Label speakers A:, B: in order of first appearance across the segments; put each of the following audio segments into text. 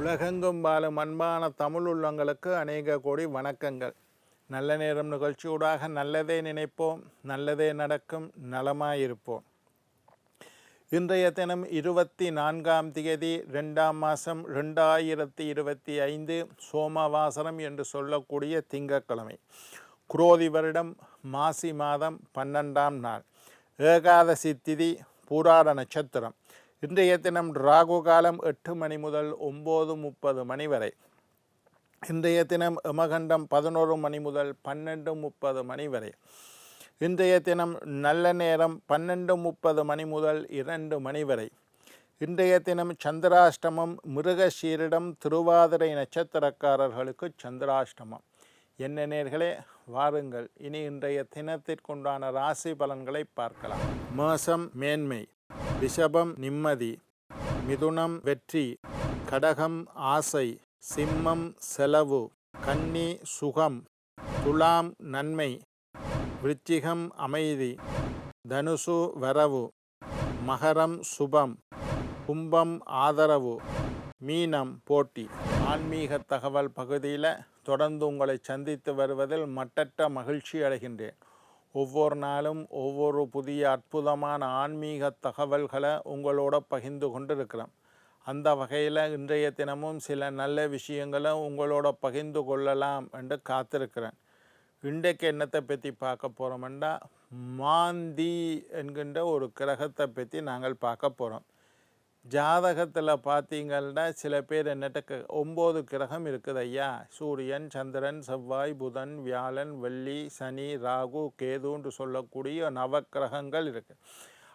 A: உலகெங்கும் வாழும் அன்பான தமிழ் உள்ளங்களுக்கு அநேக கோடி வணக்கங்கள். நல்ல நேரம் நிகழ்ச்சியூடாக நல்லதே நினைப்போம் நல்லதே நடக்கும் நலமாயிருப்போம். இன்றைய தினம் இருபத்தி நான்காம் தேதி ரெண்டாம் மாதம் ரெண்டாயிரத்தி இருபத்தி ஐந்து சோமவாசரம் என்று சொல்லக்கூடிய திங்கட்கிழமை. குரோதி வருடம் மாசி மாதம் பன்னெண்டாம் நாள். ஏகாதசி திதி பூராட நட்சத்திரம். இன்றைய தினம் ராகு காலம் எட்டு மணி முதல் ஒம்பது முப்பது மணி வரை. இன்றைய தினம் எமகண்டம் பதினோரு மணி முதல் பன்னெண்டு முப்பது மணி வரை. இன்றைய தினம் நல்ல நேரம் பன்னெண்டு முப்பது மணி முதல் இரண்டு மணி வரை. இன்றைய தினம் சந்திராஷ்டமம் மிருகசீரிடம் திருவாதிரை நட்சத்திரக்காரர்களுக்கு சந்திராஷ்டமம். என்ன நேர்களே வாருங்கள். இனி இன்றைய தினத்திற்குண்டான ராசி பலன்களை பார்க்கலாம். மாசம் மேன்மை. ரிஷபம் நிம்மதி மிதுனம் வெற்றி கடகம் ஆசை சிம்மம் செலவு கன்னி சுகம் துலாம் நன்மை விருச்சிகம் அமைதி தனுசு வரவு மகரம் சுபம் கும்பம் ஆதரவு மீனம் போட்டி. ஆன்மீக தகவல் பகுதியில் தொடர்ந்து உங்களை சந்தித்து வருவதில் மட்டற்ற மகிழ்ச்சி அடைகின்றேன். ஒவ்வொரு நாளும் ஒவ்வொரு புதிய அற்புதமான ஆன்மீக தகவல்களை உங்களோட பகிர்ந்து கொண்டிருக்கிறோம். அந்த வகையில் இன்றைய தினமும் சில நல்ல விஷயங்களை உங்களோட பகிர்ந்து கொள்ளலாம் என்று காத்திருக்கிறேன். இன்றைக்கு என்னத்தை பற்றி பார்க்க போகிறோம்னா மாந்தி என்கின்ற ஒரு கிரகத்தை பற்றி நாங்கள் பார்க்க போகிறோம் ஜாதகத்தில் பார்த்தீங்கன்னா சில பேர் என்னட்ட ஒம்பது கிரகம் இருக்குது ஐயா. சூரியன் சந்திரன் செவ்வாய் புதன் வியாழன் வெள்ளி சனி ராகு கேதுன்னு சொல்லக்கூடிய நவக்கிரகங்கள் இருக்குது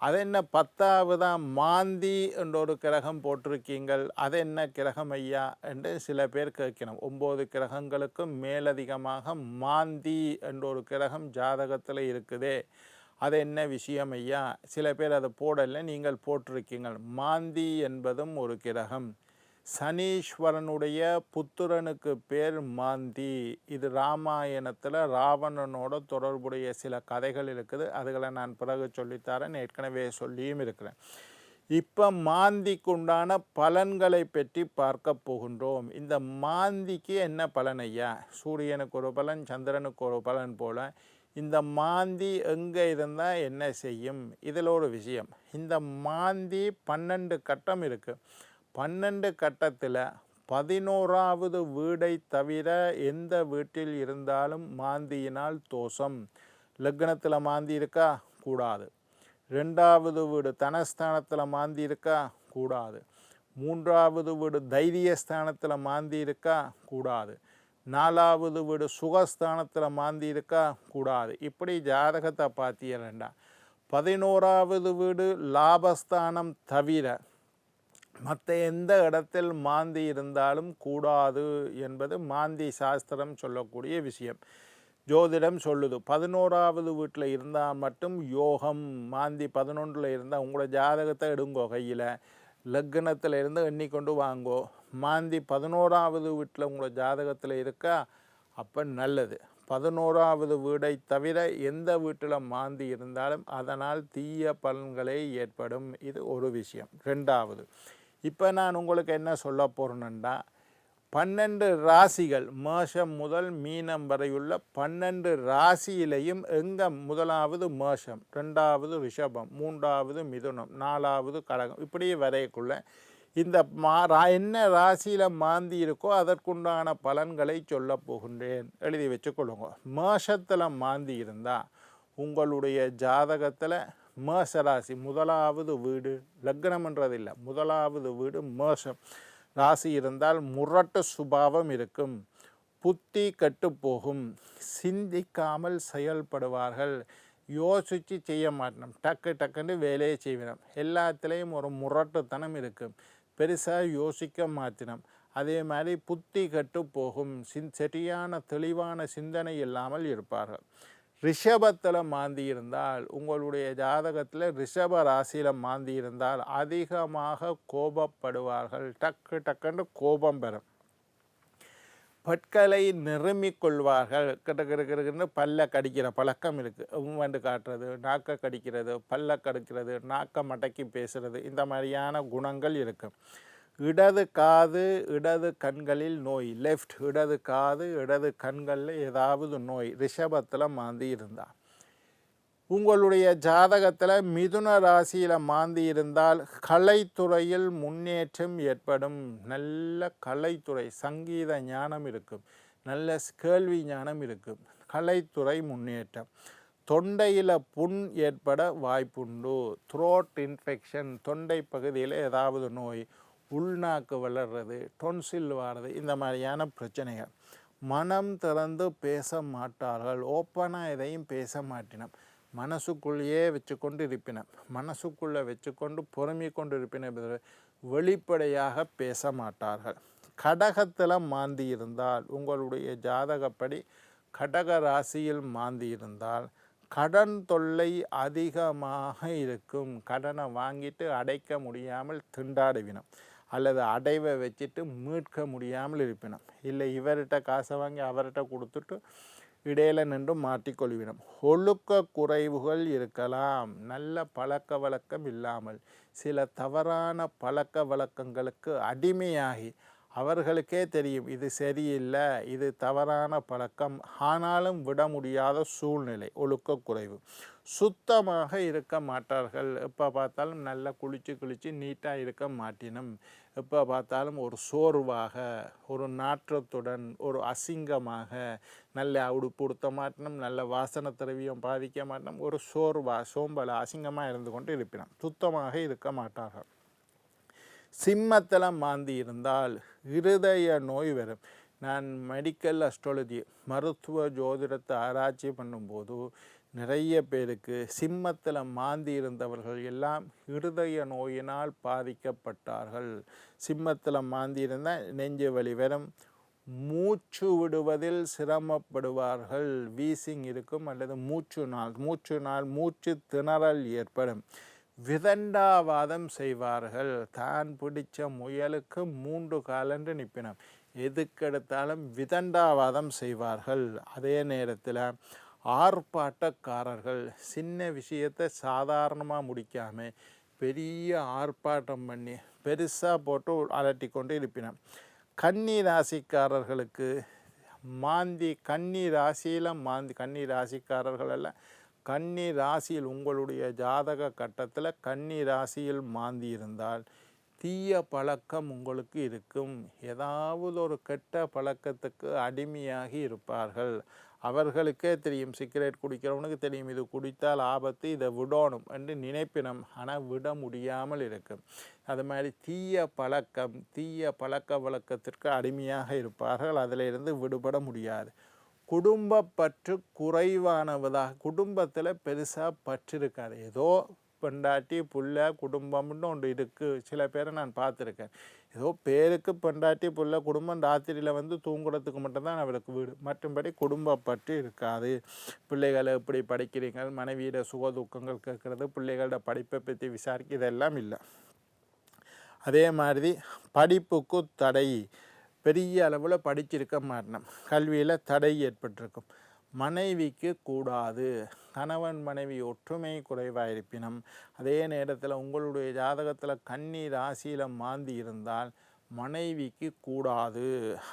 A: அது என்ன பத்தாவதாக மாந்தி என்ற ஒரு கிரகம் போட்டிருக்கீங்கள். அது என்ன கிரகம் ஐயா என்று சில பேர் கேட்கணும். ஒம்பது கிரகங்களுக்கும் மேலதிகமாக மாந்தி என்ற ஒரு கிரகம் ஜாதகத்தில் இருக்குதே. அது என்ன விஷயம் ஐயா? சில பேர் அதை போடலை நீங்கள் போட்டிருக்கீங்கள். மாந்தி என்பதும் ஒரு கிரகம். சனீஸ்வரனுடைய புத்திரனுக்கு பேர் மாந்தி. இது ராமாயணத்தில் ராவணனோட தொடர்புடைய சில கதைகள் இருக்குது. அதுகளை நான் பிறகு சொல்லித்தரேன். ஏற்கனவே சொல்லியும் இருக்கிறேன். இப்போ மாந்திக்கு உண்டான பலன்களை பற்றி பார்க்க போகின்றோம். இந்த மாந்திக்கு என்ன பலன் ஐயா? சூரியனுக்கு ஒரு பலன் சந்திரனுக்கு ஒரு பலன் போல இந்த மாந்தி எங்கே இருந்தால் என்ன செய்யும்? இதில் ஒரு விஷயம். இந்த மாந்தி பன்னெண்டு கட்டம் இருக்குது பன்னெண்டு கட்டத்தில் பதினோராவது வீடை தவிர எந்த வீட்டில் இருந்தாலும் மாந்தியினால் தோஷம். லக்னத்தில் மாந்தி இருக்கா? கூடாது. ரெண்டாவது வீடு தனஸ்தானத்தில் மாந்தி இருக்கா? கூடாது. மூன்றாவது வீடு தைரியஸ்தானத்தில் மாந்தி இருக்கா? கூடாது. நாலாவது வீடு சுகஸ்தானத்தில் மாந்தி இருக்கா கூடாது. இப்படி ஜாதகத்தை பார்த்தீங்கன்னா பதினோராவது வீடு லாபஸ்தானம் தவிர மற்ற எந்த இடத்தில் மாந்தி இருந்தாலும் கூடாது என்பது மாந்தி சாஸ்திரம் சொல்லக்கூடிய விஷயம். ஜோதிடம் சொல்லுது. பதினோராவது வீட்டில் இருந்தால் மட்டும் யோகம் மாந்தி பதினொன்றில் இருந்தால் உங்களோட ஜாதகத்தை எடுங்கோ கையில். லக்னத்தில் இருந்து எண்ணிக்கொண்டு வாங்கோ. மாந்தி பதினோராவது வீட்டில் உங்களோட ஜாதகத்தில் இருக்கா? அப்போ நல்லது. பதினோராவது வீடை தவிர எந்த வீட்டில் மாந்தி இருந்தாலும் அதனால் தீய பலன்களே ஏற்படும். இது ஒரு விஷயம். ரெண்டாவது. இப்போ நான் உங்களுக்கு என்ன சொல்ல போகிறேன்னா பன்னெண்டு ராசிகள் மேஷம் முதல் மீனம் வரையுள்ள பன்னெண்டு ராசியிலையும் எங்கே முதலாவது மேஷம் ரெண்டாவது ரிஷபம் மூன்றாவது மிதுனம் நாலாவது கடகம் இப்படி வரையக்குள்ள இந்த மா ரா என்ன ராசியில் மாந்தி இருக்கோ அதற்குண்டான பலன்களை சொல்ல போகின்றேன். எழுதி வச்சுக்கொள்ளுங்க. மேஷத்தில் மாந்தி இருந்தால் உங்களுடைய ஜாதகத்தில் மேஷ ராசி முதலாவது வீடு லக்னம்ன்றது இல்லை முதலாவது வீடு மேஷம். ராசி இருந்தால் முரட்டு சுபாவம் இருக்கும். புத்தி கட்டுப்போகும். சிந்திக்காமல் செயல்படுவார்கள். யோசித்து செய்ய மாட்டோம் டக்கு டக்குன்னு வேலையை செய்வினோம் எல்லாத்துலேயும் ஒரு முரட்டுத்தனம் இருக்கும். பெருசாக யோசிக்க மாற்றினோம் அதே மாதிரி புத்தி கட்டு போகும் சின் சரியான தெளிவான சிந்தனை இல்லாமல் இருப்பார்கள். ரிஷபத்தில் மாந்தி இருந்தால் உங்களுடைய ஜாதகத்தில் ரிஷப ராசியில் மாந்தி இருந்தால் அதிகமாக கோபப்படுவார்கள். டக்கு டக்குன்னு கோபம் பெறும். பற்களை நிரம்பிக் கொள்வார்கள். கிட்ட கிட்ட பல்ல கடிக்கிற பழக்கம் இருக்குது உம்மண்டு காட்டுறது நாக்கை கடிக்கிறது பல்ல கடிக்கிறது நாக்கை மடக்கி பேசுகிறது இந்த மாதிரியான குணங்கள் இருக்கும் இடது காது இடது கண்களில் நோய். லெஃப்ட் இடது காது இடது கண்களில் ஏதாவது நோய். ரிஷபத்தில் மாந்தி இருந்தால் உங்களுடைய ஜாதகத்தில் மிதுன ராசியில் மாந்தி இருந்தால் கலைத்துறையில் முன்னேற்றம் ஏற்படும். நல்ல கலைத்துறை சங்கீத ஞானம் இருக்கும். நல்ல கேள்வி ஞானம் இருக்கும். கலைத்துறை முன்னேற்றம். தொண்டையில் புண் ஏற்பட வாய்ப்புண்டு. த்ரோட் இன்ஃபெக்ஷன் தொண்டை பகுதியில் ஏதாவது நோய். உள்நாக்கு வளர்றது டொன்சில் வாடுறது இந்த மாதிரியான பிரச்சனைகள். மனம் திறந்து பேச மாட்டார்கள். ஓப்பனாக எதையும் பேச மாட்டினோம். மனசுக்குள்ளேயே வச்சுக்கொண்டு இருப்பினம். மனசுக்குள்ளே வச்சுக்கொண்டு பொறுமை கொண்டு இருப்பினர் வெளிப்படையாக பேச மாட்டார்கள். கடகத்தில் மாந்தி இருந்தால் உங்களுடைய ஜாதகப்படி கடக ராசியில் மாந்தி இருந்தால் கடன் தொல்லை அதிகமாக இருக்கும். கடனை வாங்கிட்டு அடைக்க முடியாமல் திண்டாடுவினம். அல்லது அடைவை வச்சுட்டு மீட்க முடியாமல் இருப்பினோம். இல்லை இவர்கிட்ட காசை வாங்கி அவர்கிட்ட கொடுத்துட்டு இடையில நின்று மாட்டிக்கொள்வினம். ஒழுக்க குறைவுகள் இருக்கலாம். நல்ல பழக்க வழக்கம் இல்லாமல். சில தவறான பழக்க வழக்கங்களுக்கு அடிமையாகி அவர்களுக்கே தெரியும் இது சரியில்லை இது தவறான பழக்கம். ஆனாலும் விட முடியாத சூழ்நிலை ஒழுக்க குறைவு சுத்தமாக இருக்க மாட்டார்கள். எப்போ பார்த்தாலும் நல்லா குளித்து குளித்து நீட்டாக இருக்க மாட்டினும். எப்போ பார்த்தாலும் ஒரு சோர்வாக ஒரு நாற்றத்துடன் ஒரு அசிங்கமாக நல்ல உடுப்பு உடுத்த மாட்டினும் நல்ல வாசன திரவியம் பாதிக்க மாட்டினும் ஒரு சோர்வா சோம்பல அசிங்கமாக இருந்து கொண்டு இருப்பினோம் சுத்தமாக இருக்க மாட்டார்கள். சிம்மத்தில் மாந்தி இருந்தால் இருதய நோய் வரும். நான் மெடிக்கல் அஸ்ட்ராலஜி மருத்துவ ஜோதிடத்தை ஆராய்ச்சி பண்ணும்போது நிறைய பேருக்கு சிம்மத்தில் மாந்தி இருந்தவர்கள் எல்லாம் இருதய நோயினால் பாதிக்கப்பட்டார்கள். சிம்மத்தில் மாந்தி இருந்தால் நெஞ்சு வலி வரும். மூச்சு விடுவதில் சிரமப்படுவார்கள். வீசிங் இருக்கும் அல்லது மூச்சு நாள் மூச்சு நாள் மூச்சு திணறல் ஏற்படும். விதண்டாவாதம் செய்வார்கள். தான் பிடிச்ச முயலுக்கு மூன்று காலன்று நிற்பினோம் எதுக்கெடுத்தாலும் விதண்டாவாதம் செய்வார்கள். அதே நேரத்தில் ஆர்ப்பாட்டக்காரர்கள் சின்ன விஷயத்தை சாதாரணமாக முடிக்காமல் பெரிய ஆர்ப்பாட்டம் பண்ணி பெருசாக போட்டு அலட்டி கொண்டு இருப்பினோம் கன்னி ராசிக்காரர்களுக்கு மாந்தி கன்னி ராசியில் மாந்தி கன்னி ராசிக்காரர்கள் எல்லாம் கன்னி ராசியில் உங்களுடைய ஜாதக கட்டத்தில் கன்னி ராசியில் மாந்தி இருந்தால் தீய பழக்கம் உங்களுக்கு இருக்கும். ஏதாவது ஒரு கெட்ட பழக்கத்துக்கு அடிமையாகி இருப்பார்கள். அவர்களுக்கே தெரியும் சிகரெட் குடிக்கிறவனுக்கு தெரியும் இது குடித்தால் ஆபத்து இதை விடணும் என்று நினைப்பினம். ஆனால் விட முடியாமல் இருக்கும். அது மாதிரி தீய பழக்கம் தீய பழக்க வழக்கத்திற்கு அடிமையாக இருப்பார்கள். அதிலிருந்து விடுபட முடியாது. குடும்ப பற்று குறைவானவதாக குடும்பத்தில் பெருசாக பற்று இருக்காது ஏதோ பெண்டாட்டி புள்ள குடும்பம்னு ஒன்று இருக்குது சில பேரை நான் பார்த்துருக்கேன். ஏதோ பேருக்கு பெண்டாட்டி புள்ள குடும்பம் ராத்திரியில் வந்து தூங்குறதுக்கு மட்டும்தான் அவளுக்கு வீடு. மற்றும்படி குடும்ப பற்று இருக்காது. பிள்ளைகளை எப்படி படிக்கிறீங்க மனைவியிட சுக துக்கங்கள் கேட்குறது. பிள்ளைகளோட படிப்பை பற்றி விசாரிக்க இதெல்லாம் இல்லை. அதே மாதிரி படிப்புக்கு தடை. பெரிய அளவில் படிச்சிருக்க மாட்டோம் கல்வியில் தடை ஏற்பட்டிருக்கும். மனைவிக்கு கூடாது. கணவன் மனைவி ஒற்றுமை குறைவாக இருப்பினும் அதே நேரத்தில் உங்களுடைய ஜாதகத்தில் கன்னி ராசியில் மாந்தி இருந்தால் மனைவிக்கு கூடாது.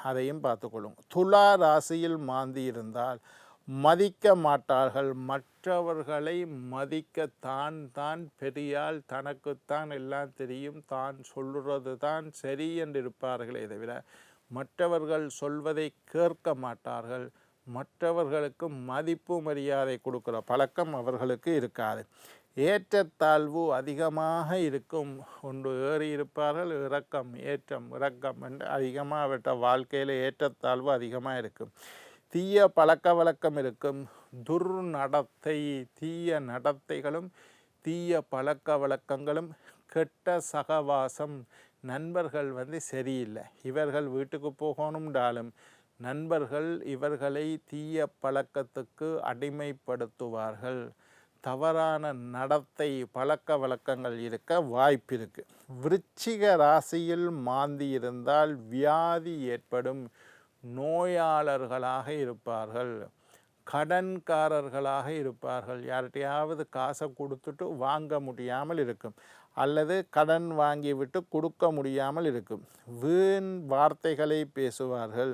A: அதையும் பார்த்துக்கொள்ளும் துலா ராசியில் மாந்தி இருந்தால் மதிக்க மாட்டார்கள். மற்றவர்களை மதிக்க தான் தான் பெரியால் தனக்குத்தான் எல்லாம் தெரியும். தான் சொல்லுறது தான் சரி என்று இருப்பார்களே தவிர மற்றவர்கள் சொல்வதை கேட்க மாட்டார்கள். மற்றவர்களுக்கு மதிப்பு மரியாதை கொடுக்குற பழக்கம் அவர்களுக்கு இருக்காது. ஏற்றத்தாழ்வு அதிகமாக இருக்கும். ஒன்று ஏறி இருப்பார்கள் இறக்கம் ஏற்றம் இறக்கம் என்று அதிகமாக அவற்ற வாழ்க்கையில் ஏற்றத்தாழ்வு அதிகமாக இருக்கும். தீய பழக்க வழக்கம் இருக்கும். துர்நடத்தை தீய நடத்தைகளும் தீய பழக்க வழக்கங்களும் கெட்ட சகவாசம் நண்பர்கள் வந்து சரியில்லை. இவர்கள் வீட்டுக்கு போகணும்டாலும் நண்பர்கள் இவர்களை தீய பழக்கத்துக்கு அடிமைப்படுத்துவார்கள். தவறான நடத்தை பழக்க வழக்கங்கள் இருக்க வாய்ப்பு இருக்குது விருச்சிக ராசியில் மாந்தி இருந்தால் வியாதி ஏற்படும் நோயாளர்களாக இருப்பார்கள். கடன்காரர்களாக இருப்பார்கள். யார்கிட்டையாவது காசை கொடுத்துட்டு வாங்க முடியாமல் இருக்கும். அல்லது கடன் வாங்கிவிட்டு கொடுக்க முடியாமல் இருக்கும். வீண் வார்த்தைகளை பேசுவார்கள்.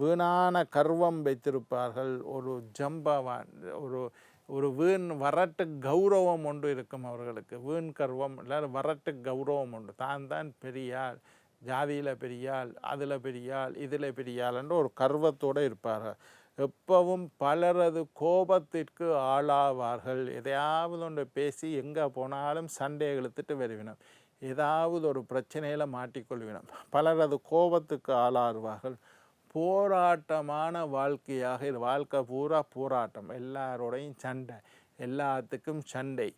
A: வீணான கர்வம் வைத்திருப்பார்கள். ஒரு ஜம்பவான் ஒரு ஒரு வீண் வரட்டு கௌரவம் ஒன்று இருக்கும் அவர்களுக்கு. வீண் கர்வம் இல்லை வரட்டு கௌரவம் உண்டு தான் தான் பெரியாள் ஜாதியில் பெரியாள் அதில் பெரியாள் இதில் பெரியாள் என்று ஒரு கர்வத்தோடு இருப்பார்கள். எப்பவும் பலரது கோபத்திற்கு ஆளாவார்கள். எதையாவது ஒன்று பேசி எங்கே போனாலும் சண்டை இழுத்துட்டு வருவினம். ஏதாவது ஒரு பிரச்சனையில் மாட்டிக்கொள்வினம் பலரது கோபத்துக்கு ஆளாறுவார்கள் போராட்டமான வாழ்க்கையாக இது வாழ்க்கை பூரா போராட்டம். எல்லாரோடையும் சண்டை. எல்லாத்துக்கும் சண்டை.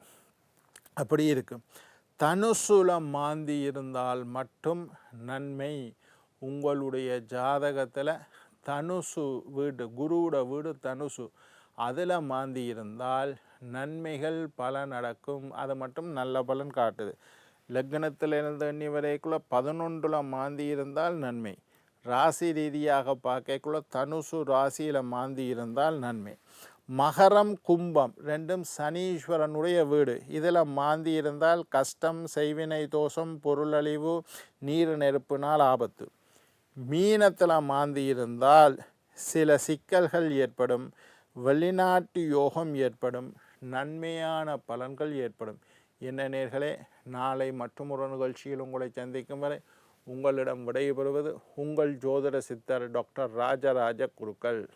A: அப்படி இருக்கும். தனுசூலம் மாந்தி இருந்தால் மட்டும் நன்மை. உங்களுடைய ஜாதகத்தில் தனுசு வீடு குருவோட வீடு தனுசு. அதில் மாந்தி இருந்தால் நன்மைகள் பல நடக்கும். அது மட்டும் நல்ல பலன் காட்டுது. லக்னத்தில் இருந்து எண்ணி வரைக்குள்ள பதினொன்றில் மாந்தி இருந்தால் நன்மை. ராசி ரீதியாக பார்க்கக்குள்ள தனுசு ராசியில் மாந்தி இருந்தால் நன்மை. மகரம் கும்பம் ரெண்டும் சனீஸ்வரனுடைய வீடு. இதில் மாந்தி இருந்தால் கஷ்டம் செய்வினை தோஷம் பொருளழிவு நீர் நெருப்பினால் ஆபத்து. மீனத்தில் மாந்தி இருந்தால் சில சிக்கல்கள் ஏற்படும் வெளிநாட்டு யோகம் ஏற்படும் நன்மையான பலன்கள் ஏற்படும். என்ன நேர்களே நாளை மற்றொரு நிகழ்ச்சியில் உங்களை சந்திக்கும் வரை உங்களிடம் விடைபெறுவது உங்கள் ஜோதிட சித்தர் டாக்டர் ராஜராஜ குருக்கள்.